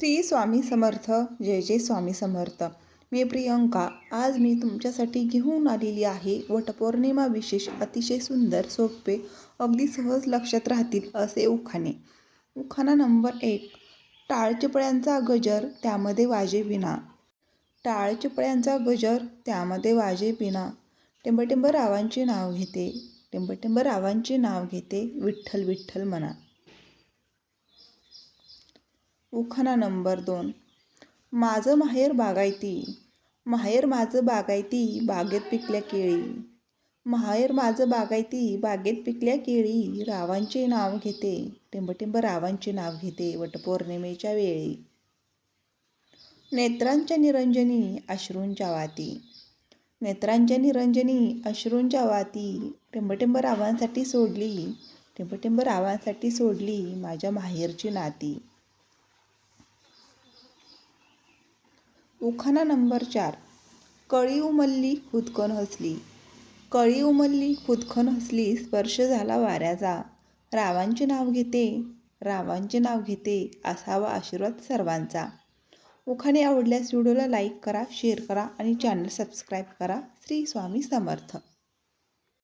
श्री स्वामी समर्थ जय जय स्वामी समर्थ. मी प्रियंका आज मी तुमच्यासाठी घेऊन आलेली आहे वटपौर्णिमा विशेष अतिशय सुंदर सोपे अगदी सहज लक्षात राहतील असे उखाणे. उखाणा नंबर एक टाळ चिपळ्यांचा गजर त्यामध्ये वाजे विना टाळचिपळ्यांचा गजर त्यामध्ये वाजे विना टिंबटिंब रावांचे नाव घेते टिंबटिंब रावांचे नाव घेते विठ्ठल विठ्ठल म्हणा. उखाणा नंबर दोन. माझं माहेर बागायती. माहेर माझं बागायती बागेत पिकल्या केळी. माहेर माझं बागायती बागेत पिकल्या केळी. रावांचे नाव घेते. टिंबटिंब रावांचे नाव घेते. वटपौर्णिमेच्या वेळी. नेत्रांच्या निरंजनी अश्रूंच्या वाती. नेत्रांच्या निरंजनी अश्रूंच्या वाती. टिंबटिंब रावांसाठी सोडली. टिंबटिंब रावांसाठी सोडली माझ्या माहेरची नाती. उखाणा नंबर चार. कळी उमलली खुदकन हसली. कळी उमलली खुदकन हसली स्पर्श झाला वाऱ्याचा. रावांचे नाव घेते रावांचे नाव घेते असावा आशीर्वाद सर्वांचा. उखाणे आवडल्यास व्हिडिओला लाईक करा शेअर करा आणि चॅनल सबस्क्राईब करा. श्री स्वामी समर्थ.